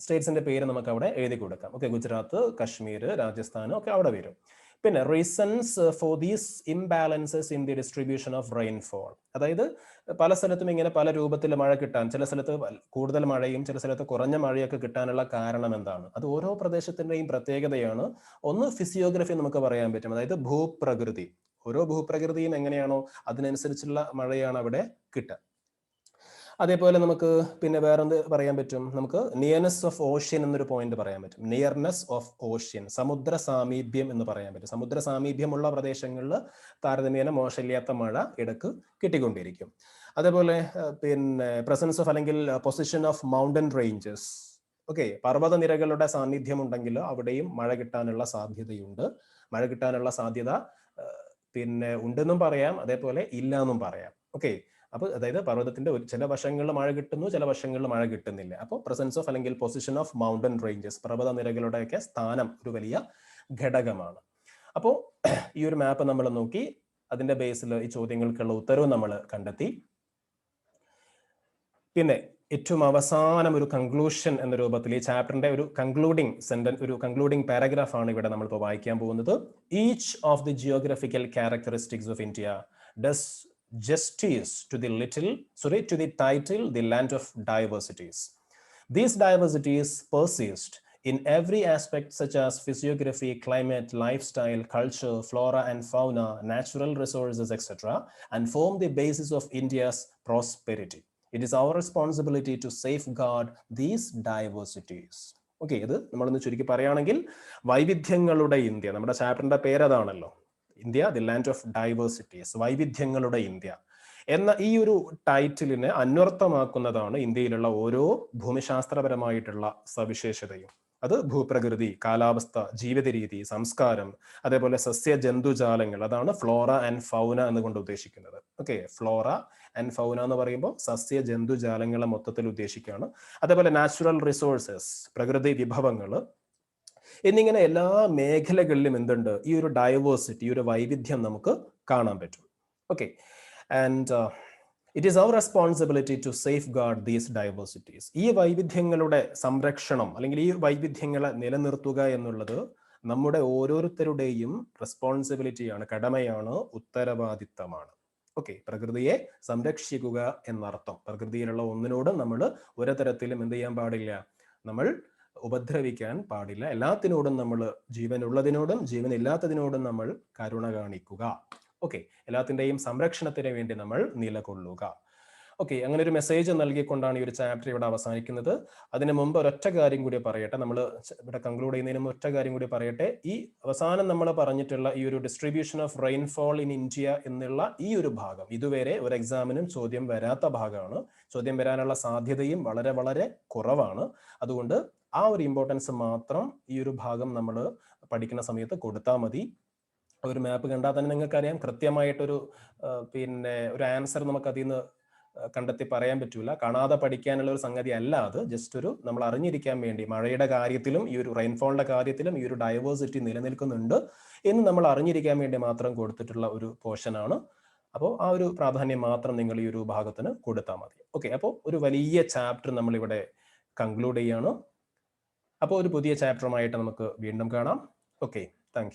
സ്റ്റേറ്റ്സിന്റെ പേര് നമുക്ക് അവിടെ എഴുതി കൊടുക്കാം. ഓക്കെ ഗുജറാത്ത് കശ്മീർ രാജസ്ഥാൻ ഒക്കെ അവിടെ വരും. പിന്നെ reasons for these imbalances in the distribution of rainfall അതായത് പല സ്ഥലത്തും ഇങ്ങനെ പല രൂപത്തിൽ മഴ കിട്ടാൻ ചില സ്ഥലത്ത് കൂടുതൽ മഴയും ചില സ്ഥലത്ത് കുറഞ്ഞ മഴയൊക്കെ കിട്ടാനുള്ള കാരണം എന്താണ്? അത് ഓരോ പ്രദേശത്തിന്റെയും പ്രത്യേകതയാണ്. ഒന്ന് ഫിസിയോഗ്രഫി നമുക്ക് പറയാൻ പറ്റും. അതായത് ഭൂപ്രകൃതി. ഓരോ ഭൂപ്രകൃതിയും എങ്ങനെയാണോ അതിനനുസരിച്ചുള്ള മഴയാണ് അവിടെ കിട്ടുക. അതേപോലെ നമുക്ക് പിന്നെ വേറെന്ത് പറയാൻ പറ്റും? നമുക്ക് നിയർനെസ് ഓഫ് ഓഷ്യൻ എന്നൊരു പോയിന്റ് പറയാൻ പറ്റും. നിയർനെസ് ഓഫ് ഓഷ്യൻ സമുദ്ര സാമീപ്യം എന്ന് പറയാൻ പറ്റും. സമുദ്ര സാമീപ്യമുള്ള പ്രദേശങ്ങളിൽ താരതമ്യേന മോശമില്ലാത്ത മഴ ഇടയ്ക്ക് കിട്ടിക്കൊണ്ടിരിക്കും. അതേപോലെ പിന്നെ പ്രസൻസ് ഓഫ് അല്ലെങ്കിൽ position of mountain ranges okay പർവതനിരകളുടെ സാന്നിധ്യം ഉണ്ടെങ്കിൽ അവിടെയും മഴ കിട്ടാനുള്ള സാധ്യതയുണ്ട്. മഴ കിട്ടാനുള്ള സാധ്യത പിന്നെ ഉണ്ടെന്നും പറയാം അതേപോലെ ഇല്ല എന്നും പറയാം. ഓക്കെ അപ്പോൾ അതായത് പർവതത്തിന്റെ ഒരു ചില വശങ്ങളിൽ മഴ കിട്ടുന്നു ചില വശങ്ങളിൽ മഴ കിട്ടുന്നില്ല. അപ്പോൾ പ്രസൻസ് ഓഫ് അല്ലെങ്കിൽ പൊസിഷൻ ഓഫ് മൗണ്ടൻ റേഞ്ചസ് പർവത നിരകളുടെയൊക്കെ സ്ഥാനം ഒരു വലിയ ഘടകമാണ്. അപ്പോൾ ഈ ഒരു മാപ്പ് നമ്മൾ നോക്കി അതിന്റെ ബേസിൽ ഈ ചോദ്യങ്ങൾക്കുള്ള ഉത്തരവ് നമ്മൾ കണ്ടെത്തി. പിന്നെ ഏറ്റവും അവസാനം ഒരു കൺക്ലൂഷൻ എന്ന രൂപത്തിൽ ഈ ചാപ്റ്ററിന്റെ ഒരു കൺക്ലൂഡിംഗ് സെന്റൻസ് ഒരു കൺക്ലൂഡിംഗ് പാരഗ്രാഫ് ആണ് ഇവിടെ നമ്മൾ ഇപ്പോൾ വായിക്കാൻ പോകുന്നത്. Each of the geographical characteristics of India does justice to the little, sorry, to the title, the land of diversities. These diversities persist in every aspect such as physiography, climate, lifestyle, culture, flora and fauna, natural resources, etc., and form the basis of India's prosperity. It is our responsibility to safeguard these diversities. Okay ഇത് നമ്മളൊന്ന് ചുരുക്കി പറയുകയാണെങ്കിൽ വൈവിധ്യങ്ങളുടെ India നമ്മുടെ ചാപ്റ്ററിന്റെ പേരതാണല്ലോ India the land of diversities വൈവിധ്യങ്ങളുടെ India. എന്ന ഈ ഒരു ടൈറ്റിലിനെ അന്വർത്ഥമാക്കുന്നതാണ് ഇന്ത്യയിലുള്ള ഓരോ ഭൂമിശാസ്ത്രപരമായിട്ടുള്ള സവിശേഷതയും. അത് ഭൂപ്രകൃതി കാലാവസ്ഥ ജീവിത രീതി സംസ്കാരം അതേപോലെ സസ്യ ജന്തുജാലങ്ങൾ അതാണ് ഫ്ലോറ ആൻഡ് ഫൗന എന്നുകൊണ്ട് ഉദ്ദേശിക്കുന്നത്. ഓക്കെ ഫ്ലോറ ആൻഡ് ഫൗന എന്ന് പറയുമ്പോൾ സസ്യ ജന്തുജാലങ്ങളെ മൊത്തത്തിൽ ഉദ്ദേശിക്കുകയാണ്. അതേപോലെ നാച്ചുറൽ റിസോഴ്സസ് പ്രകൃതി വിഭവങ്ങൾ എന്നിങ്ങനെ എല്ലാ മേഖലകളിലും എന്തുണ്ട്? ഈ ഒരു ഡൈവേഴ്സിറ്റി ഈ ഒരു വൈവിധ്യം നമുക്ക് കാണാൻ പറ്റും. Okay and it is our responsibility to safeguard these diversities ഈ വൈവിധ്യങ്ങളുടെ സംരക്ഷണം അല്ലെങ്കിൽ ഈ വൈവിധ്യങ്ങളെ നിലനിർത്തുക എന്നുള്ളത് നമ്മുടെ ഓരോരുത്തരുടെയും റെസ്പോൺസിബിലിറ്റിയാണ് കടമയാണ് ഉത്തരവാദിത്തമാണ്. ഓക്കെ പ്രകൃതിയെ സംരക്ഷിക്കുക എന്നർത്ഥം. പ്രകൃതിയിലുള്ള ഒന്നിനോടും നമ്മൾ ഒരു തരത്തിലും എന്ത് ചെയ്യാൻ പാടില്ല. നമ്മൾ ഉപദ്രവിക്കാൻ പാടില്ല. എല്ലാത്തിനോടും നമ്മൾ ജീവനുള്ളതിനോടും ജീവനില്ലാത്തതിനോടും നമ്മൾ കരുണ കാണിക്കുക. ഓക്കെ എല്ലാത്തിന്റെയും സംരക്ഷണത്തിന് വേണ്ടി നമ്മൾ നിലകൊള്ളുക. ഓക്കെ അങ്ങനെ ഒരു മെസ്സേജ് നൽകിക്കൊണ്ടാണ് ഈ ഒരു ചാപ്റ്റർ ഇവിടെ അവസാനിക്കുന്നത്. അതിന് മുമ്പ് ഒരൊറ്റ കാര്യം കൂടി പറയട്ടെ. നമ്മൾ ഇവിടെ കൺക്ലൂഡ് ചെയ്യുന്നതിന് ഒറ്റ കാര്യം കൂടി പറയട്ടെ. ഈ അവസാനം നമ്മൾ പറഞ്ഞിട്ടുള്ള ഈ ഒരു distribution of rainfall in India എന്നുള്ള ഈ ഒരു ഭാഗം ഇതുവരെ ഒരു എക്സാമിനും ചോദ്യം വരാത്ത ഭാഗമാണ്. ചോദ്യം വരാനുള്ള സാധ്യതയും വളരെ വളരെ കുറവാണ്. അതുകൊണ്ട് ആ ഒരു ഇമ്പോർട്ടൻസ് മാത്രം ഈ ഒരു ഭാഗം നമ്മൾ പഠിക്കുന്ന സമയത്ത് കൊടുത്താൽ മതി. ഒരു മാപ്പ് കണ്ടാൽ തന്നെ നിങ്ങൾക്കറിയാം. കൃത്യമായിട്ടൊരു പിന്നെ ഒരു ആൻസർ നമുക്ക് അതിൽ നിന്ന് കണ്ടെത്തി പറയാൻ പറ്റൂല. കാണാതെ പഠിക്കാനുള്ള ഒരു സംഗതി അല്ല അത്. ജസ്റ്റ് ഒരു നമ്മൾ അറിഞ്ഞിരിക്കാൻ വേണ്ടി മഴയുടെ കാര്യത്തിലും ഈ ഒരു റെയിൻഫോളിന്റെ കാര്യത്തിലും ഈ ഒരു ഡൈവേഴ്സിറ്റി നിലനിൽക്കുന്നുണ്ട് എന്ന് നമ്മൾ അറിഞ്ഞിരിക്കാൻ വേണ്ടി മാത്രം കൊടുത്തിട്ടുള്ള ഒരു പോർഷനാണ് അപ്പോൾ ആ ഒരു പ്രാധാന്യം മാത്രം നിങ്ങൾ ഈ ഒരു ഭാഗത്തിന് കൊടുത്താൽ മതി. ഓക്കെ അപ്പോൾ ഒരു വലിയ ചാപ്റ്റർ നമ്മളിവിടെ കൺക്ലൂഡ് ചെയ്യാണ്. അപ്പോൾ ഒരു പുതിയ ചാപ്റ്ററുമായിട്ട് നമുക്ക് വീണ്ടും കാണാം. Okay thank